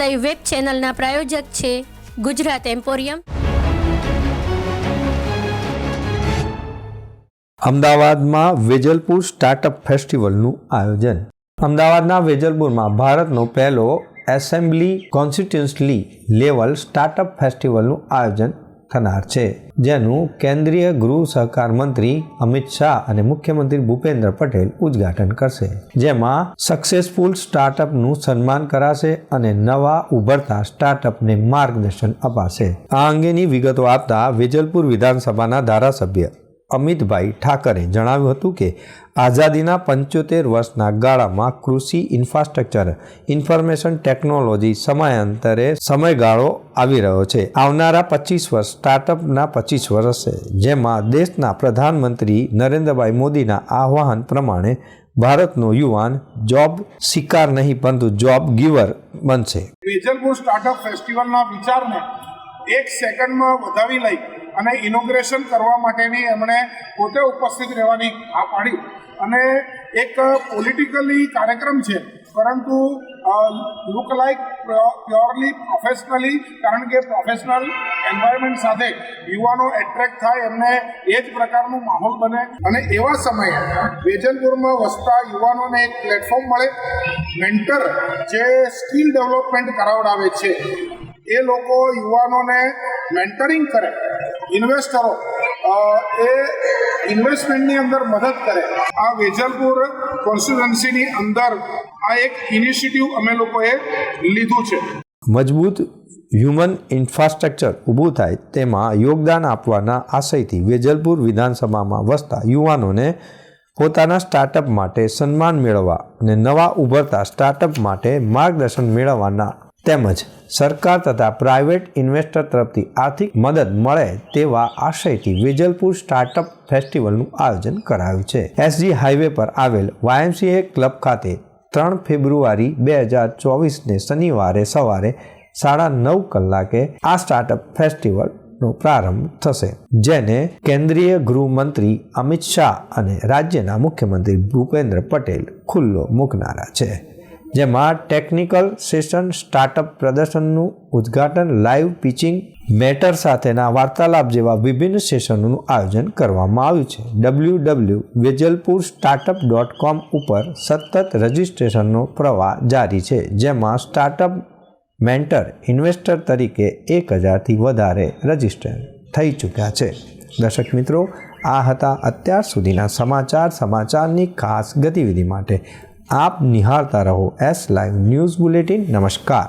Live web ચેનલના પ્રાયોજક છે Gujarat emporium અમદાવાદમાં વેજલપુર સ્ટાર્ટઅપ ફેસ્ટિવલનું આયોજન. અમદાવાદના વેજલપુરમાં ભારતનો પહેલો એસેમ્બલી કોન્સ્ટિટ્યુન્સલી લેવલ સ્ટાર્ટઅપ ફેસ્ટિવલનું આયોજન થનાર છે. જેનું કેન્દ્રીય ગૃહ સહકાર મંત્રી અમિત શાહ અને મુખ્યમંત્રી ભૂપેન્દ્ર પટેલ ઉદ્ઘાટન કરશે. જેમાં સક્સેસફુલ સ્ટાર્ટઅપનું સન્માન કરાશે અને નવા ઉભરતા સ્ટાર્ટઅપને માર્ગદર્શન અપાશે. આ અંગેની વિગતો આપતા વેજલપુર વિધાનસભાના ધારાસભ્ય અમિતભાઈ ઠાકરે જણાવ્યું હતું કે આઝાદીના પંચોતેર વર્ષના ગાળામાં કૃષિ ઇન્ફ્રાસ્ટ્રક્ચર, ઇન્ફોર્મેશન ટેકનોલોજી સમયાંતરે સમયગાળો આવી રહ્યો છે. આવનારા પચીસ વર્ષ સ્ટાર્ટઅપના પચીસ વર્ષ છે, જેમાં દેશના પ્રધાનમંત્રી નરેન્દ્રભાઈ મોદીના આહ્વાન પ્રમાણે ભારતનો યુવાન જોબ શિકાર નહીં, પરંતુ જોબ ગીવર બનશે. વેજલપુર સ્ટાર્ટઅપ ફેસ્ટિવલના વિચારને એક સેકન્ડમાં વધાવી લઈ અને ઇનોગ્રેશન કરવા માટેની એમણે પોતે ઉપસ્થિત રહેવાની આ પાડી. અને એક પોલિટિકલી કાર્યક્રમ છે, પરંતુ લુક લાઇક પ્યોરલી પ્રોફેશનલી કારણ કે પ્રોફેશનલ એન્વાયરમેન્ટ સાથે યુવાનો એટ્રેક્ટ થાય, એમને એ જ પ્રકારનું માહોલ બને. અને એવા સમયે વેજલપુરમાં વસતા યુવાનોને એક પ્લેટફોર્મ મળે. મેન્ટર જે સ્કિલ ડેવલપમેન્ટ કરાવડાવે છે. એ લોકો યુવાનોને મેન્ટરિંગ કરે. ઇન્વેસ્ટરો એ ઇન્વેસ્ટમેન્ટની અંદર મદદ કરે. આ વેજલપુર કોન્સ્ટિટ્યુન્સીની અંદર આ એક ઇનિશિયેટિવ અમે લોકોએ લીધું છે. મજબૂત હ્યુમન ઇન્ફ્રાસ્ટ્રક્ચર ઊભું થાય તેમાં યોગદાન આપવાના આશયથી વેજલપુર વિધાનસભામાં વસતા યુવાનોને પોતાના સ્ટાર્ટઅપ માટે સન્માન મેળવવા અને નવા ઉભરતા સ્ટાર્ટઅપ માટે માર્ગદર્શન મેળવવાના તેમજ સરકાર તથા પ્રાઇવેટ ઇન્વેસ્ટર તરફથી આર્થિક મદદ મળે તેવા આશયથી વિજલપુર સ્ટાર્ટઅપ ફેસ્ટિવલનું આયોજન કરાયું છે. એસજી હાઈવે પર આવેલ વાયએમસીએ ક્લબ ખાતે ત્રણ ફેબ્રુઆરી બે હજાર ચોવીસને શનિવારે સવારે સાડા નવ કલાકે આ સ્ટાર્ટઅપ ફેસ્ટિવલનો પ્રારંભ થશે. જેને કેન્દ્રીય ગૃહમંત્રી અમિત શાહ અને રાજ્યના મુખ્યમંત્રી ભૂપેન્દ્ર પટેલ ખુલ્લો મૂકનારા છે. જેમાં ટેકનિકલ સેશન સ્ટાર્ટઅપ પ્રદર્શનનું ઉદ્ઘાટન લાઈવ પિચિંગ મેટર સાથેના વાર્તાલાપ જેવા વિભિન્ન સેશનોનું આયોજન કરવામાં આવ્યું છે. W W Vejalpur startup dot com ઉપર સતત રજિસ્ટ્રેશનનો પ્રવાહ જારી છે, જેમાં સ્ટાર્ટઅપ મેન્ટર ઇન્વેસ્ટર તરીકે એક હજારથી વધારે રજિસ્ટર થઈ ચૂક્યા છે. દર્શક મિત્રો, આ હતા અત્યાર સુધીના સમાચાર, સમાચારની ખાસ ગતિવિધિ માટે. આપ નિહાળતા રહો એસ લાઈવ ન્યૂઝ બુલેટિન નમસ્કાર.